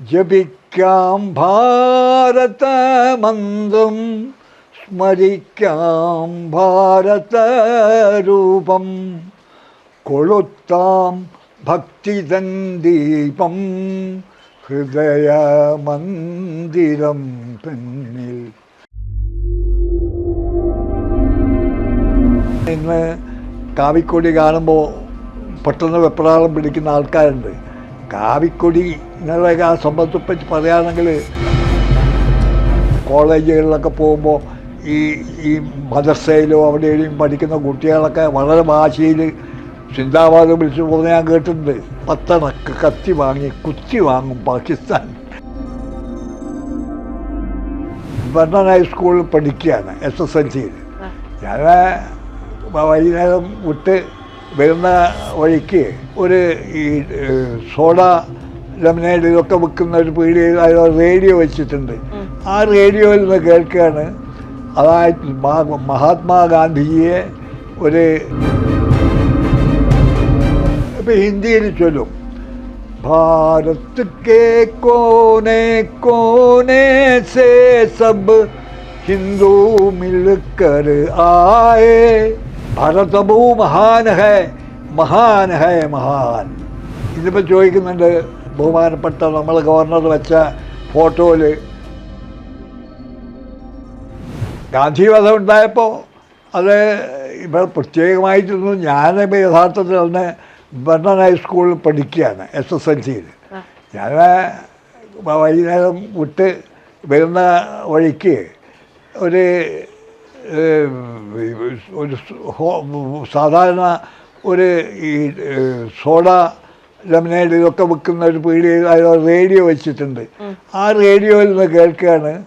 ജപിക്കാം ഭാരതമന്ദം സ്മരിക്കാം ഭാരതരൂപം. കൊളുത്താം ഭക്തിതൻ ദീപം ഹൃദയമന്ദിരം പിന്നിൽ. ഇന്ന് കാവിക്കൊടി കാണുമ്പോൾ പെട്ടെന്ന് വെപ്രാളം പിടിക്കുന്ന ആൾക്കാരുണ്ട്. കാവിക്കൊടി എന്നുള്ള ആ സംബന്ധത്തെ പറ്റി പറയുകയാണെങ്കിൽ കോളേജുകളിലൊക്കെ പോകുമ്പോൾ ഈ ഈ മദർസയിലോ അവിടെയും പഠിക്കുന്ന കുട്ടികളൊക്കെ വളരെ ഭാഷയിൽ സിന്ദാബാദ് വിളിച്ചു പോകുന്ന ഞാൻ കേട്ടിട്ടുണ്ട്. പത്തണക്ക് കത്തി വാങ്ങി കുത്തി വാങ്ങും പാകിസ്ഥാൻ. ബർണൻ ഹൈസ്കൂളിൽ പഠിക്കുകയാണ് എസ് എസ് എൽ സിയിൽ ഞാൻ വൈകുന്നേരം വിട്ട് വരുന്ന വഴിക്ക് ഒരു ഈ സോഡ ലെമനേഡ് ഇതൊക്കെ വിൽക്കുന്ന ഒരു പീടികയിൽ റേഡിയോ വെച്ചിട്ടുണ്ട്. ആ റേഡിയോയിൽ നിന്ന് കേൾക്കുകയാണ്. അതായത് മഹാത്മാഗാന്ധിയെ ഒരു ഇപ്പം ഹിന്ദിയിൽ ചൊല്ലും. ഭാരത് കേ കോനേ കോനേ സേ സബ് ഹിന്ദു മിൽക്കർ ആയേ. ഭരതഭൂ മഹാൻ ഹേ മഹാൻ. ഹേ മഹാൻ ഇതിപ്പോൾ ചോദിക്കുന്നുണ്ട് ബഹുമാനപ്പെട്ട നമ്മൾ ഗവർണർ വെച്ച ഫോട്ടോയിൽ ഗാന്ധി വധം ഉണ്ടായപ്പോൾ അത് ഇവിടെ പ്രത്യേകമായിട്ടൊന്നും ഞാനിപ്പോൾ യഥാർത്ഥത്തിൽ അന്ന് ബർണൻ ഹൈസ്കൂളിൽ പഠിക്കുകയാണ് എസ് എസ് എൽ സിയിൽ ഞാൻ വൈകുന്നേരം വിട്ട് വരുന്ന വഴിക്ക് ഒരു ഒരു സാധാരണ ഒരു ഈ സോഡ ലെമനേഡ് ഇതൊക്കെ വെക്കുന്ന ഒരു പീടിക റേഡിയോ വെച്ചിട്ടുണ്ട്. ആ റേഡിയോയിൽ നിന്ന് കേൾക്കുകയാണ്.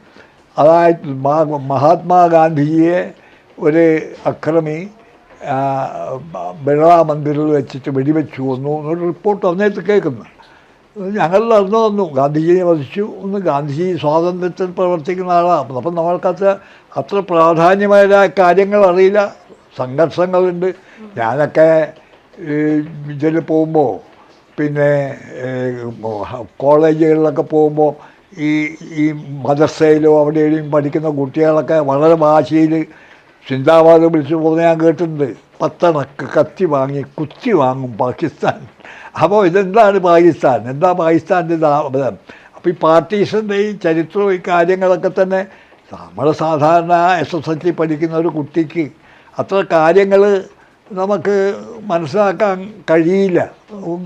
അതായത് മഹാത്മാഗാന്ധിയെ മഹാത്മാഗാന്ധിജിയെ ഒരു അക്രമി ബിർള മന്ദിറിൽ വെച്ചിട്ട് വെടിവെച്ചു കൊന്നു എന്നൊരു റിപ്പോർട്ട് അന്നേരത്ത് കേൾക്കുന്നു. ഞങ്ങൾ നടന്നു വന്നു. ഗാന്ധിജിയെ വധിച്ചു. ഒന്ന് ഗാന്ധിജി സ്വാതന്ത്ര്യത്തിൽ പ്രവർത്തിക്കുന്ന ആളാണ്. അപ്പം നമ്മൾക്കത്ര അത്ര പ്രാധാന്യമായ കാര്യങ്ങൾ അറിയില്ല. സംഘർഷങ്ങളുണ്ട്. ഞാനൊക്കെ ഇതിൽ പോകുമ്പോൾ പിന്നെ കോളേജുകളിലൊക്കെ പോകുമ്പോൾ ഈ ഈ മദർസയിലോ അവിടെ എവിടെയും പഠിക്കുന്ന കുട്ടികളൊക്കെ വളരെ ഭാഷയിൽ സിന്ദാബാദ് വിളിച്ചു പോകുന്ന ഞാൻ കേട്ടിട്ടുണ്ട്. പത്തണക്ക് കത്തി വാങ്ങി കുത്തി വാങ്ങും പാകിസ്ഥാൻ. അപ്പോൾ ഇതെന്താണ് പാകിസ്ഥാൻ? എന്താ പാകിസ്ഥാന്റെ ഇതാ- അപ്പോൾ ഈ പാർട്ടീഷന്റെ ഈ ചരിത്രവും ഈ കാര്യങ്ങളൊക്കെ തന്നെ നമ്മൾ സാധാരണ എസ് എസ് എൽ സി പഠിക്കുന്ന ഒരു കുട്ടിക്ക് അത്ര കാര്യങ്ങൾ നമുക്ക് മനസ്സിലാക്കാൻ കഴിയില്ല.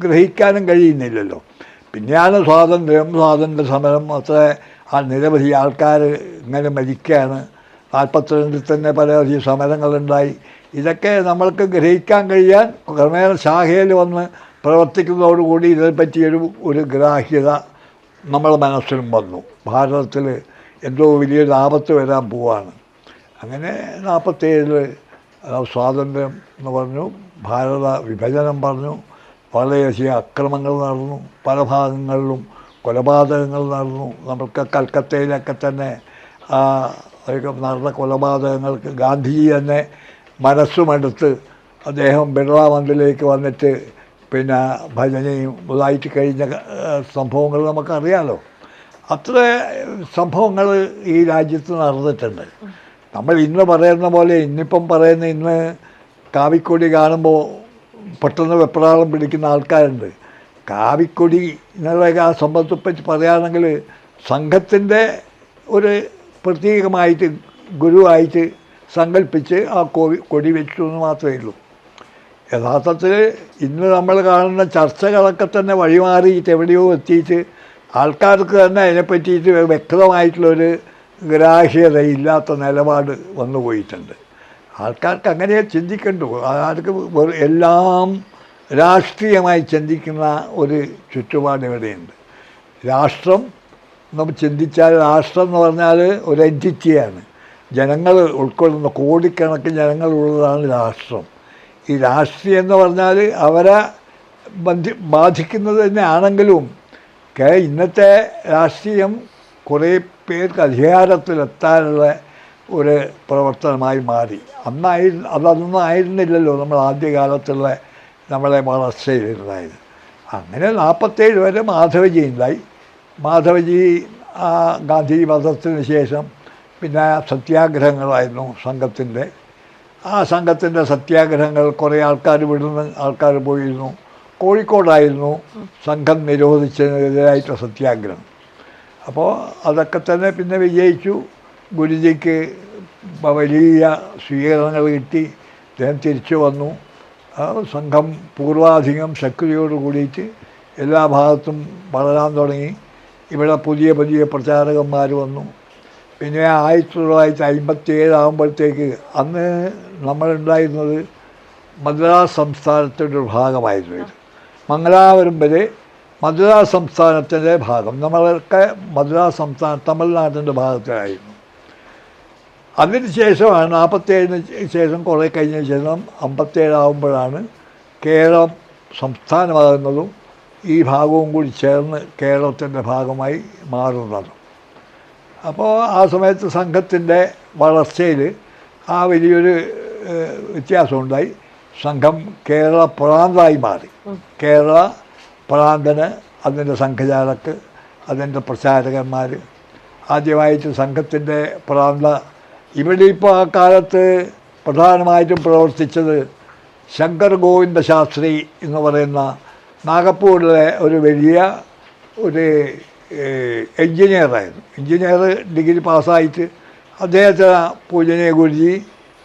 ഗ്രഹിക്കാനും കഴിയുന്നില്ലല്ലോ. പിന്നെയാണ് സ്വാതന്ത്ര്യം സ്വാതന്ത്ര്യ സമരം. അത്ര ആ നിരവധി ആൾക്കാർ ഇങ്ങനെ മരിക്കുകയാണ്. നാൽപ്പത്തിരണ്ടിൽ തന്നെ പലവധി സമരങ്ങളുണ്ടായി. ഇതൊക്കെ നമ്മൾക്ക് ഗ്രഹിക്കാൻ കഴിയാൻ ക്രമേണ ശാഖയിൽ വന്ന് പ്രവർത്തിക്കുന്നതോടുകൂടി ഇതിനെപ്പറ്റിയൊരു ഒരു ഗ്രാഹ്യത നമ്മളെ മനസ്സിലും വന്നു. ഭാരതത്തിൽ എന്തോ വലിയൊരു ആപത്ത് വരാൻ പോവാണ്. അങ്ങനെ നാൽപ്പത്തേഴിൽ സ്വാതന്ത്ര്യം എന്ന് പറഞ്ഞു ഭാരത വിഭജനം പറഞ്ഞു വളരെയധികം അക്രമങ്ങൾ നടന്നു പല ഭാഗങ്ങളിലും കൊലപാതകങ്ങൾ നടന്നു. നമുക്ക് കൽക്കത്തയിലൊക്കെ തന്നെ നടന്ന കൊലപാതകങ്ങൾക്ക് ഗാന്ധിജി തന്നെ മനസ്സുമെടുത്ത് അദ്ദേഹം ബിർള മന്ദിലേക്ക് വന്നിട്ട് പിന്നെ ഭജനയും ഇതായിട്ട് കഴിഞ്ഞ സംഭവങ്ങൾ നമുക്കറിയാലോ. അത്ര സംഭവങ്ങൾ ഈ രാജ്യത്ത് നടന്നിട്ടുണ്ട്. നമ്മൾ ഇന്ന് പറയുന്ന പോലെ ഇന്നിപ്പം പറയുന്ന ഇന്ന് കാവിക്കൊടി കാണുമ്പോൾ പെട്ടെന്ന് വെപ്രാളം പിടിക്കുന്ന ആൾക്കാരുണ്ട്. കാവിക്കൊടി എന്നുള്ള ആ സംബന്ധത്തെ പറ്റി പറയുകയാണെങ്കിൽ സംഘത്തിന്റെ ഒരു പ്രത്യേകമായിട്ട് ഗുരുവായിട്ട് സങ്കല്പിച്ച് ആ കോവി കൊടി വെച്ചു എന്ന് മാത്രമേ ഉള്ളൂ. യഥാർത്ഥത്തിൽ ഇന്ന് നമ്മൾ കാണുന്ന ചർച്ചകളൊക്കെ തന്നെ വഴിമാറിയിട്ട് എവിടെയോ എത്തിയിട്ട് ആൾക്കാർക്ക് തന്നെ അതിനെപ്പറ്റിയിട്ട് വ്യക്തമായിട്ടുള്ളൊരു ഗ്രാഹ്യതയില്ലാത്ത നിലപാട് വന്നു പോയിട്ടുണ്ട്. ആൾക്കാർക്ക് അങ്ങനെ ചിന്തിക്കണ്ടു ആൾക്ക് എല്ലാം രാഷ്ട്രീയമായി ചിന്തിക്കുന്ന ഒരു ചുറ്റുപാട് ഇവിടെയുണ്ട്. രാഷ്ട്രം നമ്മൾ ചിന്തിച്ചാൽ രാഷ്ട്രം എന്ന് പറഞ്ഞാൽ ഒരു എന്റിറ്റിയാണ് ജനങ്ങൾ ഉൾക്കൊള്ളുന്ന കോടിക്കണക്കിന് ജനങ്ങളുള്ളതാണ് രാഷ്ട്രം. ഈ രാഷ്ട്രീയം എന്ന് പറഞ്ഞാൽ അവരെ ബന്ധി ബാധിക്കുന്നത് തന്നെ ആണെങ്കിലും ഇന്നത്തെ രാഷ്ട്രീയം കുറേ പേർക്ക് അധികാരത്തിലെത്താനുള്ള ഒരു പ്രവർത്തനമായി മാറി. അന്നായി അതൊന്നും ആയിരുന്നില്ലല്ലോ നമ്മൾ ആദ്യകാലത്തുള്ള നമ്മളെ വളർച്ചയിലുണ്ടായത്. അങ്ങനെ നാൽപ്പത്തേഴ് വരെ മാധവജി ഉണ്ടായി. മാധവജി ആ ഗാന്ധി വധത്തിന് ശേഷം പിന്നെ സത്യാഗ്രഹങ്ങളായിരുന്നു സംഘത്തിന്റെ. ആ സംഘത്തിന്റെ സത്യാഗ്രഹങ്ങൾ കുറേ ആൾക്കാർ വിടുന്ന ആൾക്കാർ പോയിരുന്നു. കോഴിക്കോടായിരുന്നു സംഘം നിരോധിച്ചതിനെതിരായിട്ട് സത്യാഗ്രഹം. അപ്പോൾ അതൊക്കെ തന്നെ പിന്നെ വിജയിച്ചു. ഗുരുജിക്ക് വലിയ സ്വീകരണങ്ങൾ കിട്ടി. അദ്ദേഹം തിരിച്ചു വന്നു. സംഘം പൂർവാധികം ശക്തിയോട് കൂടിയിട്ട് എല്ലാ ഭാഗത്തും വളരാൻ തുടങ്ങി. ഇവിടെ പുതിയ പുതിയ പ്രചാരകന്മാർ വന്നു. പിന്നെ ആയിരത്തി തൊള്ളായിരത്തി അമ്പത്തി ഏഴാകുമ്പോഴത്തേക്ക് അന്ന് നമ്മളുണ്ടായിരുന്നത് മദ്രാസ് സംസ്ഥാനത്തിന്റെ ഒരു ഭാഗമായിരുന്നു ഇത്. മംഗലാപുരം വരെ മദ്രാസ് സംസ്ഥാനത്തിന്റെ ഭാഗം. നമ്മളൊക്കെ മദ്രാസ് സംസ്ഥാനം തമിഴ്നാടിന്റെ ഭാഗത്തിലായിരുന്നു. അതിന് ശേഷമാണ് നാൽപ്പത്തേഴിന് ശേഷം കുറേ കഴിഞ്ഞ ശേഷം അമ്പത്തേഴാവുമ്പോഴാണ് കേരളം സംസ്ഥാനമാകുന്നതും ഈ ഭാഗവും കൂടി ചേർന്ന് കേരളത്തിന്റെ ഭാഗമായി മാറുന്നത്. അപ്പോൾ ആ സമയത്ത് സംഘത്തിന്റെ വളർച്ചയിൽ ആ വലിയൊരു വ്യത്യാസമുണ്ടായി. സംഘം കേരള പ്രാന്തമായി മാറി. കേരള പ്രാന്തന് അതിന്റെ സംഘചാലക്ക് അതിന്റെ പ്രചാരകന്മാർ. ആദ്യമായിട്ട് സംഘത്തിന്റെ പ്രാന്ത ഇവിടെ ഇപ്പോൾ ആ കാലത്ത് പ്രധാനമായിട്ടും പ്രവർത്തിച്ചത് ശങ്കർ ഗോവിന്ദ ശാസ്ത്രി എന്ന് പറയുന്ന നാഗപ്പൂരിലെ ഒരു വലിയ ഒരു എൻജിനീയറായിരുന്നു എൻജിനീയർ ഡിഗ്രി പാസ്സായിട്ട് അദ്ദേഹത്തിന് പൂജനീയ ഗുരുജി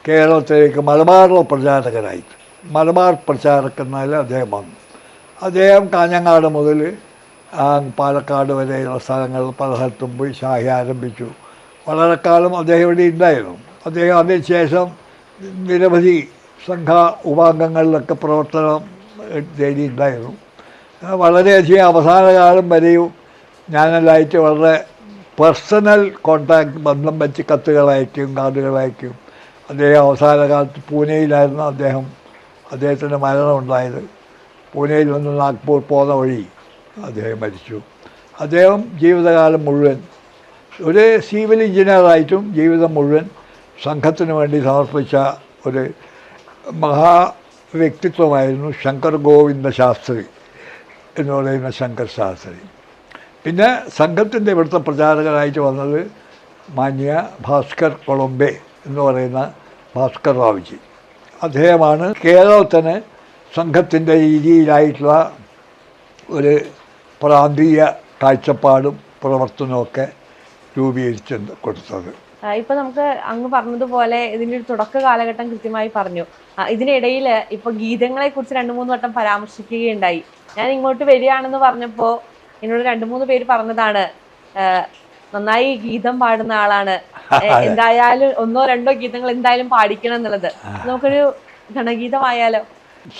കേരളത്തിലേക്ക് മലബാറിലെ പ്രചാരകനായിട്ട് മലബാർ പ്രചാരകനായി അദ്ദേഹം വന്നു. അദ്ദേഹം കാഞ്ഞങ്ങാട് മുതൽ പാലക്കാട് വരെയുള്ള സ്ഥലങ്ങൾ പല സ്ഥലത്തും പോയി ഷാഹി ആരംഭിച്ചു. വളരെ കാലം അദ്ദേഹം ഇവിടെ ഉണ്ടായിരുന്നു. അദ്ദേഹം അതിനുശേഷം നിരവധി സംഘ ഉപാംഗങ്ങളിലൊക്കെ പ്രവർത്തനം തേടിയിട്ടുണ്ടായിരുന്നു വളരെയധികം അവസാന കാലം വരെയും ഞാനെല്ലായിട്ട് വളരെ പേഴ്സണൽ കോണ്ടാക്ട് ബന്ധം വെച്ച് കത്തുകളയക്കും കാർഡുകളയക്കും അദ്ദേഹം അവസാന കാലത്ത് പൂനെയിലായിരുന്നു അദ്ദേഹം അദ്ദേഹത്തിന്റെ മരണം ഉണ്ടായത് പൂനെയിൽ വന്ന് നാഗ്പൂർ പോകുന്ന വഴി അദ്ദേഹം മരിച്ചു. അദ്ദേഹം ജീവിതകാലം മുഴുവൻ ഒരു സിവിൽ എഞ്ചിനീയറായിട്ടും ജീവിതം മുഴുവൻ സംഘത്തിന് വേണ്ടി സമർപ്പിച്ച ഒരു മഹാ വ്യക്തിത്വമായിരുന്നു ശങ്കർ ഗോവിന്ദ ശാസ്ത്രി എന്ന് പറയുന്ന ശങ്കർ ശാസ്ത്രി. പിന്നെ സംഘത്തിന്റെ ഇവിടുത്തെ പ്രചാരകനായിട്ട് വന്നത് മാന്യ ഭാസ്കർ കൊളംബെ എന്ന് പറയുന്ന ഭാസ്കർ റാവുജി. അദ്ദേഹമാണ് കേരളത്തിന് സംഘത്തിന്റെ രീതിയിലായിട്ടുള്ള ഒരു പ്രാന്തീയ കാഴ്ചപ്പാടും പ്രവർത്തനമൊക്കെ രൂപീകരിച്ച് കൊടുത്തത്. ഇപ്പൊ നമുക്ക് അങ്ങ് പറഞ്ഞതുപോലെ ഇതിന്റെ ഒരു തുടക്ക കാലഘട്ടം കൃത്യമായി പറഞ്ഞു. ഇതിനിടയിൽ ഇപ്പൊ ഗീതങ്ങളെ കുറിച്ച് രണ്ടു മൂന്ന് വട്ടം പരാമർശിക്കുകയുണ്ടായി. ഞാൻ ഇങ്ങോട്ട് വരികയാണെന്ന് പറഞ്ഞപ്പോ എന്നോട് രണ്ടു മൂന്ന് പേര് പറഞ്ഞതാണ് നന്നായി ഗീതം പാടുന്ന ആളാണ്. എന്തായാലും ഒന്നോ രണ്ടോ ഗീതങ്ങൾ എന്തായാലും പാടിക്കണം എന്നുള്ളത്. നമുക്കൊരു ഗണഗീതമായാലോ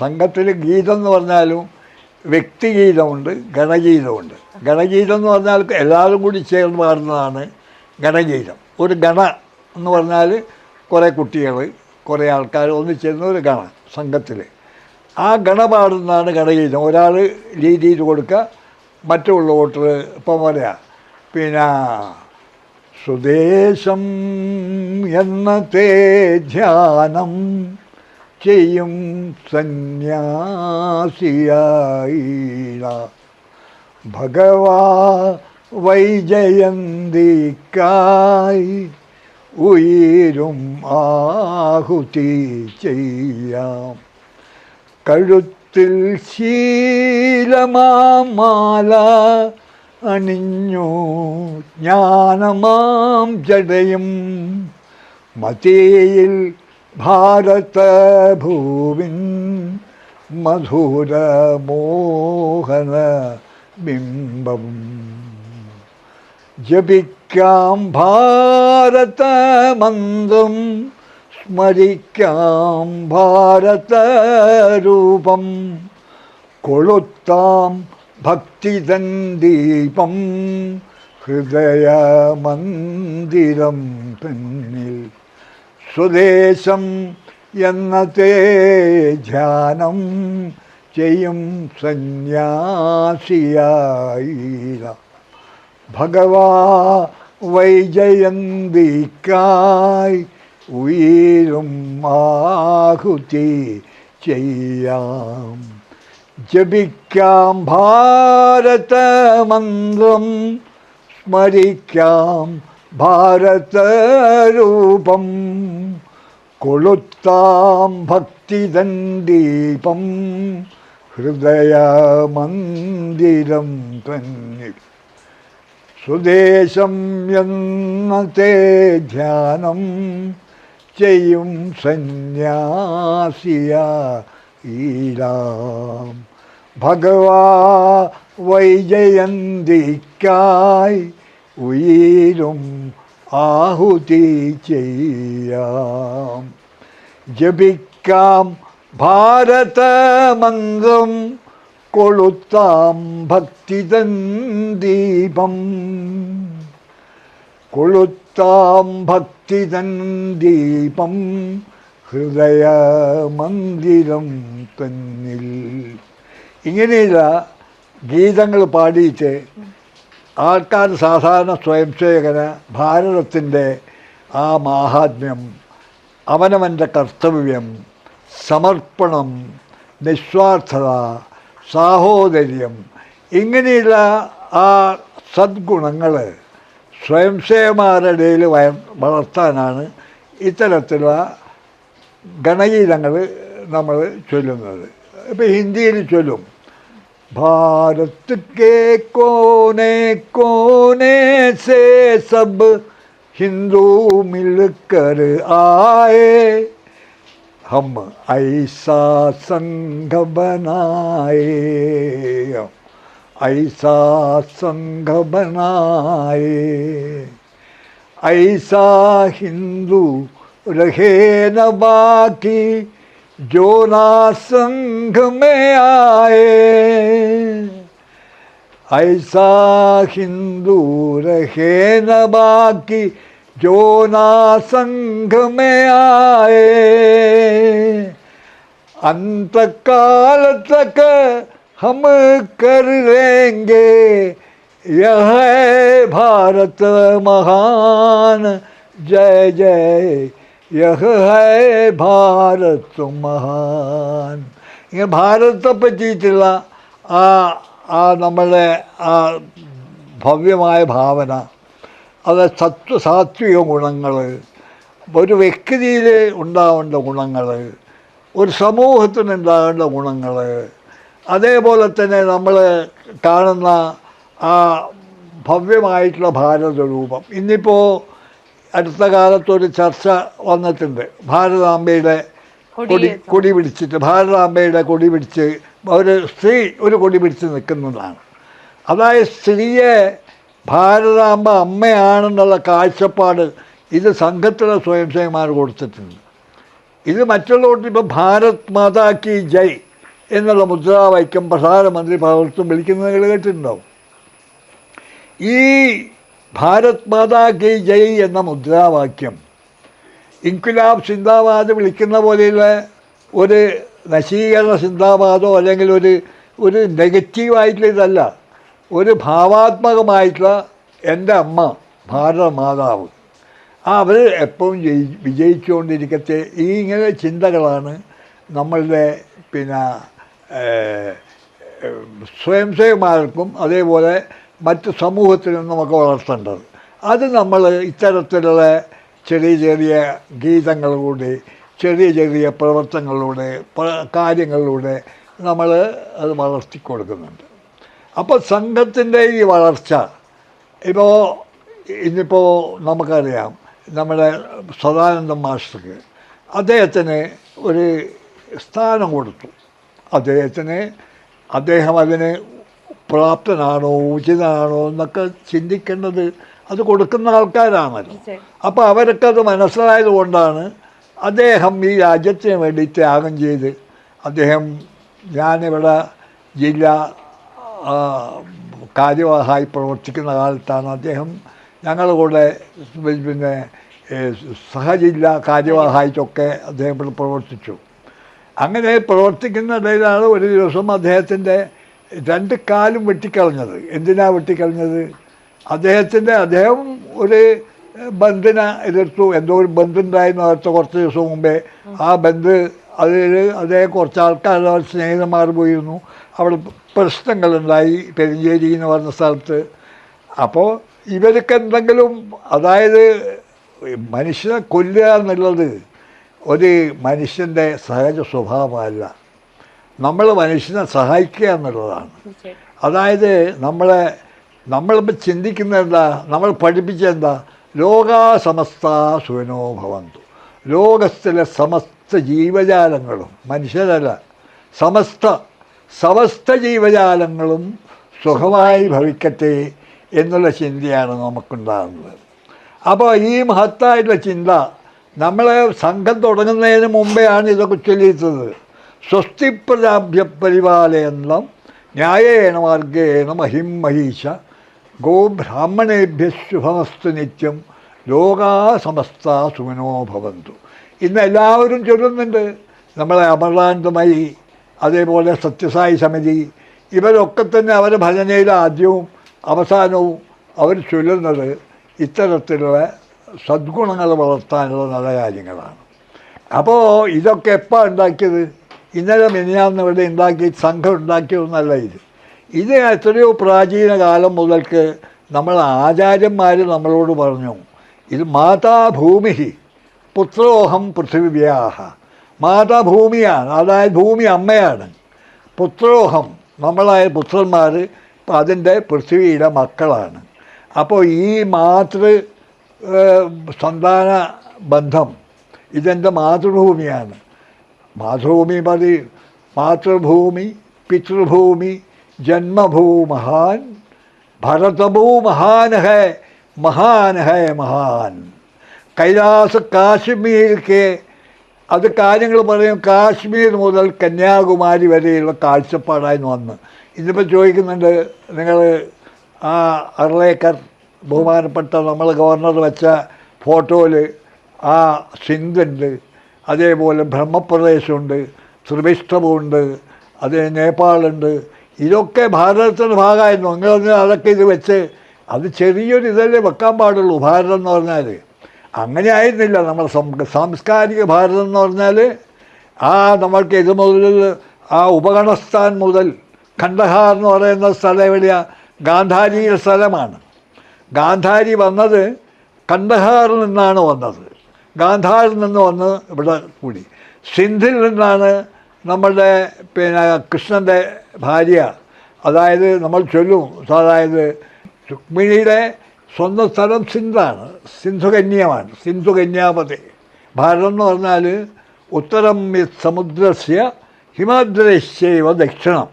സംഘത്തിൽ ഗീതം എന്ന് പറഞ്ഞാലും വ്യക്തിഗീതമുണ്ട് ഗണഗീതമുണ്ട്. ഗണഗീതം എന്ന് പറഞ്ഞാൽ എല്ലാവരും കൂടി ചേർന്ന് പാടുന്നതാണ് ഗണഗീതം. ഒരു ഗണ എന്ന് പറഞ്ഞാൽ കുറേ കുട്ടികൾ കുറേ ആൾക്കാർ ഒന്നിച്ചേരുന്ന ഒരു ഗണ സംഘത്തിൽ ആ ഗണ പാടുന്നതാണ് ഗണഗീതം. ഒരാൾ ലീഡ് ചെയ്ത് കൊടുക്കുക മറ്റുള്ള വോട്ടർ ഇപ്പം പറയാ പിന്നെ സുദേശം എന്ന തേ ധ്യാനം ചെയ്യും സന്യാസിയായിള. ഭഗവാ വൈജയന്തിക്കായി ഉയരും ആഹുതി ചെയ്യാം. കഴുത്തിൽ ശീലമാല അണിഞ്ഞു ജ്ഞാനമാം ജടയും മതിയിൽ ഭാരതഭൂവിൻ മധുരമോഹന ബിംബം ജപിക്കാം ഭാരതമന്ദം സ്മരിക്കാം ഭാരതരൂപം. കൊളുത്താം ഭക്തിതൻ ദീപം ഹൃദയമന്ദിരം പിന്നിൽ സ്വദേശം എന്ന ധ്യാനം ചെയ്യും സന്യാസിയായില്ല. ഭഗവാ വൈജയന്തിക്കായി ഉയരും ആഹുതി ചെയ്യാം. ജപിക്കാം ഭാരതമന്ത്രം സ്മരിക്കാം ഭാരതരൂപം കൊളുത്താം ഭക്തിതൻ ദീപം ഹൃദയമന്ദിരം തന്നിൽ. സ്വദേശം എന്നത്തെ ധ്യാനം ചെയ്യും സന്യാസിയ ഭഗവാ വൈജയന്തിക്കായി ഉയരും ആഹുതി ചെയ്യാം. ജപിക്കാം ഭാരതമന്ത്രം കൊളുത്താം ഭക്തിതൻ ദീപം. കൊളുത്താം ഭക്തിതൻ ദീപം ഹൃദയമന്ദിരം തന്നിൽ. ഇങ്ങനെയുള്ള ഗീതങ്ങൾ പാടിയിട്ട് ആൾക്കാർ സാധാരണ സ്വയംസേവകന് ഭാരതത്തിന്റെ ആ മാഹാത്മ്യം അവനവന്റെ കർത്തവ്യം സമർപ്പണം നിസ്വാർത്ഥത സാഹോദര്യം ഇങ്ങനെയുള്ള ആ സദ്ഗുണങ്ങൾ സ്വയംസേവമാരുടെ വയ വളർത്താനാണ് ഇത്തരത്തിലുള്ള ഗണഗീതങ്ങൾ നമ്മൾ ചൊല്ലുന്നത്. ഇപ്പോൾ ഹിന്ദിയിൽ ചൊല്ലും भारत के कोने कोने से सब हिंदू मिलकर आए। हम ऐसा संघ बनाए। ऐसा संघ बनाए। ऐसा हिंदू रहे न बाकी। जो ना संघ में आए, ऐसा हिंदू रहे न बाकी, जो ना संघ में आए। अंत काल तक हम कर लेंगे, यह है भारत महान। जय जय യഹ ഹൈ ഭാരത് മഹാൻ. ഇങ്ങനെ ഭാരതത്തെ പറ്റിയിട്ടുള്ള ആ ആ നമ്മളുടെ ആ ഭവ്യമായ ഭാവന അത് സത്വ സാത്വിക ഗുണങ്ങൾ ഒരു വ്യക്തിയിൽ ഉണ്ടാവേണ്ട ഗുണങ്ങൾ ഒരു സമൂഹത്തിന് ഉണ്ടാകേണ്ട ഗുണങ്ങൾ അതേപോലെ തന്നെ നമ്മൾ കാണുന്ന ആ ഭവ്യമായിട്ടുള്ള ഭാരതരൂപം. ഇന്നിപ്പോൾ അടുത്ത കാലത്തൊരു ചർച്ച വന്നിട്ടുണ്ട്. ഭാരതാംബയുടെ കൊടി കൊടി പിടിച്ചിട്ട് ഭാരതാംബയുടെ കൊടി പിടിച്ച് ഒരു സ്ത്രീ ഒരു കൊടി പിടിച്ച് നിൽക്കുന്നതാണ്. അതായത് സ്ത്രീയെ ഭാരതാംബ അമ്മയാണെന്നുള്ള കാഴ്ചപ്പാട് ഇത് സംഘത്തിലെ സ്വയംസേവന്മാർ കൊടുത്തിട്ടുണ്ട്. ഇത് മറ്റുള്ളവർക്ക് ഇപ്പോൾ ഭാരത് മാതാ കി ജയ് എന്നുള്ള മുദ്രാവാക്യം പ്രധാനമന്ത്രി പലർത്തും വിളിക്കുന്നത് കേട്ടിട്ടുണ്ടാവും. ഈ ഭാരത് മാതാ കി ജയ് എന്ന മുദ്രാവാക്യം. ഇൻകുലാബ് സിന്ദാബാദ് വിളിക്കുന്ന പോലെയുള്ള ഒരു നശീകരണ സിന്ദാബാദോ അല്ലെങ്കിൽ ഒരു ഒരു നെഗറ്റീവായിട്ടുള്ള ഇതല്ല. ഒരു ഭാവാത്മകമായിട്ടുള്ള എന്റെ അമ്മ ഭാരത മാതാവ്. ആ അവർ എപ്പോഴും ജയി വിജയിച്ചുകൊണ്ടിരിക്കത്തെ ഈ ഇങ്ങനെ ചിന്തകളാണ് നമ്മളുടെ പിന്നെ സ്വയംസേവമാർക്കും അതേപോലെ മറ്റ് സമൂഹത്തിനും നമുക്ക് വളർത്തേണ്ടത്. അത് നമ്മൾ ഇത്തരത്തിലുള്ള ചെറിയ ചെറിയ ഗീതങ്ങളിലൂടെ ചെറിയ ചെറിയ പ്രവർത്തനങ്ങളിലൂടെ കാര്യങ്ങളിലൂടെ നമ്മൾ അത് വളർത്തി കൊടുക്കുന്നുണ്ട്. അപ്പോൾ സംഘത്തിന്റെ ഈ വളർച്ച ഇപ്പോൾ ഇന്നിപ്പോൾ നമുക്കറിയാം നമ്മുടെ സദാനന്ദ മാസ്റ്റർക്ക് അദ്ദേഹത്തിന് ഒരു സ്ഥാനം കൊടുത്തു. അദ്ദേഹത്തിന് അദ്ദേഹം അതിന് പ്രാപ്തനാണോ ഉചിതനാണോ എന്നൊക്കെ ചിന്തിക്കേണ്ടത് അത് കൊടുക്കുന്ന ആൾക്കാരാണല്ലോ. അപ്പോൾ അവരൊക്കെ അത് മനസ്സിലായത് കൊണ്ടാണ് അദ്ദേഹം ഈ രാജ്യത്തിന് വേണ്ടി ത്യാഗം ചെയ്ത് അദ്ദേഹം ഞാനിവിടെ ജില്ലാ കാര്യവാഹായി പ്രവർത്തിക്കുന്ന കാലത്താണ് അദ്ദേഹം ഞങ്ങളുടെ കൂടെ പിന്നെ സഹജില്ലാ കാര്യവാഹായിട്ടൊക്കെ അദ്ദേഹം ഇവിടെ പ്രവർത്തിച്ചു. അങ്ങനെ പ്രവർത്തിക്കുന്ന ഇടയിലാണ് ഒരു ദിവസം അദ്ദേഹത്തിന്റെ രണ്ട് കാലും വെട്ടിക്കളഞ്ഞത്. എന്തിനാ വെട്ടിക്കളഞ്ഞത്? അദ്ദേഹത്തിന്റെ അദ്ദേഹം ഒരു ബന്ധിനെ എതിർത്തു. എന്തോ ഒരു ബന്ധുണ്ടായിരുന്നു അടുത്ത കുറച്ച് ദിവസം മുമ്പേ. ആ ബന്ധ് അതിൽ അദ്ദേഹം കുറച്ച് ആൾക്കാർ സ്നേഹിതന്മാർ പോയിരുന്നു അവിടെ പ്രശ്നങ്ങളുണ്ടായി പെരിഞ്ചേരി എന്ന് പറഞ്ഞ സ്ഥലത്ത്. അപ്പോൾ ഇവർക്ക് എന്തെങ്കിലും അതായത് മനുഷ്യനെ കൊല്ലുക എന്നുള്ളത് ഒരു മനുഷ്യന്റെ സഹജ സ്വഭാവമല്ല. നമ്മൾ മനുഷ്യനെ സഹായിക്കുക എന്നുള്ളതാണ്. അതായത് നമ്മളെ നമ്മളിപ്പോൾ ചിന്തിക്കുന്ന എന്താ? നമ്മൾ പഠിപ്പിച്ച എന്താ? ലോകാസമസ്ത സുഖനോ ഭവന്തു. ലോകത്തിലെ സമസ്ത ജീവജാലങ്ങളും മനുഷ്യരല്ല സമസ്ത സമസ്ത ജീവജാലങ്ങളും സുഖമായി ഭവിക്കട്ടെ എന്നുള്ള ചിന്തയാണ് നമുക്കുണ്ടാകുന്നത്. അപ്പോൾ ഈ മഹത്തായിട്ടുള്ള ചിന്ത നമ്മളെ സംഘം തുടങ്ങുന്നതിന് മുമ്പെയാണ് ഇതൊക്കെ ചൊല്ലിയിരുന്നത് സ്വസ്തി പ്രജാഭ്യ പരിപാലയെന്നും ന്യായേണ മാർഗേണ മഹിം മഹീശ ഗോബ്രാഹ്മണേഭ്യ ശുഭമസ്തു നിത്യം ലോകാ സമസ്ത സുഖനോ ഭവന്തു. ഇന്ന് എല്ലാവരും ചൊല്ലുന്നുണ്ട് നമ്മളെ അമർലാനന്ദമയി അതേപോലെ സത്യസായി സമിതി ഇവരൊക്കെ തന്നെ അവരുടെ ഭജനയിൽ ആദ്യവും അവസാനവും അവർ ചൊല്ലുന്നത് ഇത്തരത്തിലുള്ള സദ്ഗുണങ്ങൾ വളർത്താനുള്ള നല്ല കാര്യങ്ങളാണ്. അപ്പോൾ ഇതൊക്കെ എപ്പോൾ ഉണ്ടാക്കിയത്? ഇന്നലെ മിനിയാന്ന് ഇവിടെ ഉണ്ടാക്കി സംഘം ഉണ്ടാക്കിയതൊന്നല്ല ഇത്. ഇത് എത്രയോ പ്രാചീന കാലം മുതൽക്ക് നമ്മൾ ആചാര്യന്മാർ നമ്മളോട് പറഞ്ഞു ഇത് മാതാഭൂമി പുത്രോഹം പൃഥിവ്യാഹ. മാതാഭൂമിയാണ് അതായത് ഭൂമി അമ്മയാണ്. പുത്രോഹം നമ്മളായ പുത്രന്മാർ അതിന്റെ പൃഥ്വിയുടെ മക്കളാണ്. അപ്പോൾ ഈ മാതൃ സന്താന ബന്ധം ഇതെന്റെ മാതൃഭൂമിയാണ്. മാതൃഭൂമി മതി. മാതൃഭൂമി പിതൃഭൂമി ജന്മഭൂമഹാൻ ഭരതഭൂ മഹാൻ ഹേ മഹാൻ. ഹേ മഹാൻ കൈലാസ് കാശ്മീർ അത് കാര്യങ്ങൾ പറയും. കാശ്മീർ മുതൽ കന്യാകുമാരി വരെയുള്ള കാഴ്ചപ്പാടായിരുന്നു വന്ന്. ഇതിപ്പോൾ ചോദിക്കുന്നുണ്ട് നിങ്ങൾ ആ അർലേക്കർ ബഹുമാനപ്പെട്ട നമ്മൾ ഗവർണർ വെച്ച ഫോട്ടോയിൽ ആ സിന്ധുണ്ട്. അതേപോലെ ബ്രഹ്മപ്രദേശമുണ്ട് ത്രിവിഷ്ടമുണ്ട് അത് നേപ്പാളുണ്ട്. ഇതൊക്കെ ഭാരതത്തിന്റെ ഭാഗമായിരുന്നു. അങ്ങനെ അതൊക്കെ ഇത് വെച്ച് അത് ചെറിയൊരു ഇതല്ലേ വെക്കാൻ പാടുള്ളൂ ഭാരതം എന്ന് പറഞ്ഞാൽ. അങ്ങനെ ആയിരുന്നില്ല. നമ്മൾ സാംസ്കാരിക ഭാരതം എന്ന് പറഞ്ഞാൽ ആ നമ്മൾക്ക് ഇത് മുതൽ ആ ഉപഗണസ്ഥാൻ മുതൽ ഖണ്ഡഹാർ എന്ന് പറയുന്ന സ്ഥലം എവിടെയാണ് ഗാന്ധാരിയുടെ സ്ഥലമാണ്. ഗാന്ധാരി വന്നത് കണ്ടഹാറിൽ നിന്നാണ് വന്നത്. ഗാന്ധാരിൽ നിന്ന് വന്ന് ഇവിടെ കൂടി. സിന്ധിൽ നിന്നാണ് നമ്മളുടെ പിന്നെ കൃഷ്ണന്റെ ഭാര്യ. അതായത് നമ്മൾ ചൊല്ലും അതായത് രുക്മിണിയുടെ സ്വന്തം സ്ഥലം സിന്ധാണ് സിന്ധുകന്യമാണ് സിന്ധുകന്യാപതി. ഭാരതം എന്ന് പറഞ്ഞാൽ ഉത്തരം സമുദ്രസ്യ ഹിമാദ്രശ്യൈവ ദക്ഷിണം.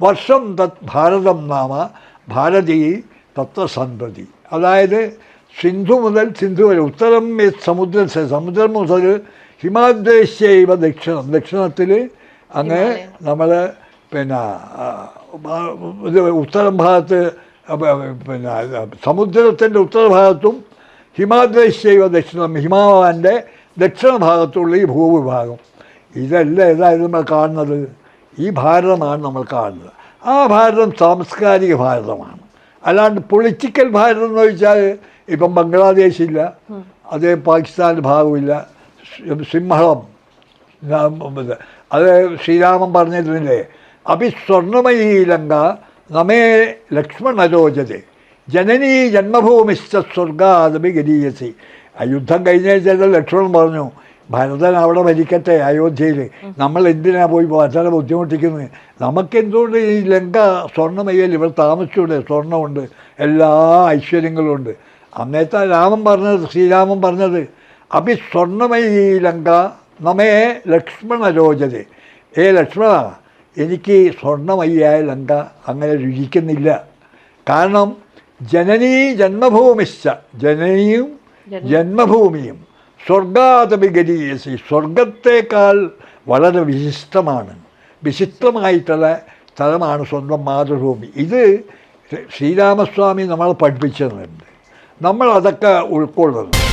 വർഷം തത് ഭാരതം നാമ ഭാരതി തത്വസന്തതി അതായത് സിന്ധു മുതൽ സിന്ധു വരെ. ഉത്തരം സമുദ്രം സമുദ്ര മുതൽ ഹിമാദ്രശ്യൈവ ദക്ഷിണം. ദക്ഷിണത്തിൽ അങ്ങ് നമ്മൾ പിന്നെ ഇത് ഉത്തരം ഭാഗത്ത് പിന്നെ സമുദ്രത്തിന്റെ ഉത്തരഭാഗത്തും ഹിമാദ്രശ്യൈവ ദക്ഷിണം. ഹിമാവാന്റെ ദക്ഷിണ ഭാഗത്തുള്ള ഈ ഭൂവിഭാഗം. ഇതല്ല ഏതായാലും നമ്മൾ കാണുന്നത്? ഈ ഭാരതമാണ് നമ്മൾ കാണുന്നത്. ആ ഭാരതം സാംസ്കാരിക ഭാരതമാണ്. അല്ലാണ്ട് പൊളിറ്റിക്കൽ ഭാരതം എന്ന് ചോദിച്ചാൽ ഇപ്പം ബംഗ്ലാദേശ് ഇല്ല അതേ പാകിസ്ഥാന്റെ ഭാഗമില്ല സിംഹളം. അത് ശ്രീരാമൻ പറഞ്ഞിരുന്നില്ലേ? അഭി സ്വർണമയീ ലങ്ക നമേ ലക്ഷ്മണരോചതെ ജനനീ ജന്മഭൂമിശ്ച സ്വർഗാദപി ഗരീയസി. ആ യുദ്ധം കഴിഞ്ഞാൽ ലക്ഷ്മണൻ പറഞ്ഞു ഭരതൻ അവിടെ ഭരിക്കട്ടെ അയോധ്യയിൽ. നമ്മൾ എന്തിനാ പോയി ഭരതനെ ബുദ്ധിമുട്ടിക്കുന്നത്? നമുക്കെന്തുകൊണ്ട് ഈ ലങ്ക സ്വർണമയ്യൽ ഇവിടെ താമസിച്ചൂടെ സ്വർണമുണ്ട് എല്ലാ ഐശ്വര്യങ്ങളും ഉണ്ട് രാമൻ പറഞ്ഞത് ശ്രീരാമൻ പറഞ്ഞത് അഭി സ്വർണമയീ ലങ്ക നമേ ലക്ഷ്മണ രോചത ഏ ലക്ഷ്മണ എനിക്ക് സ്വർണമയ്യായ ലങ്ക അങ്ങനെ രുചിക്കുന്നില്ല. കാരണം ജനനീ ജന്മഭൂമിശ്ച ജനനിയും ജന്മഭൂമിയും സ്വർഗാതപി ഗരീയസി സ്വർഗത്തേക്കാൾ വളരെ വിശിഷ്ടമാണ്. വിശിഷ്ടമായിട്ടുള്ള സ്ഥലമാണ് സ്വന്തം മാതൃഭൂമി. ഇത് ശ്രീരാമസ്വാമി നമ്മളെ പഠിപ്പിച്ചിട്ടുണ്ട്. നമ്മൾ അതൊക്കെ ഉൾക്കൊള്ളുന്നു.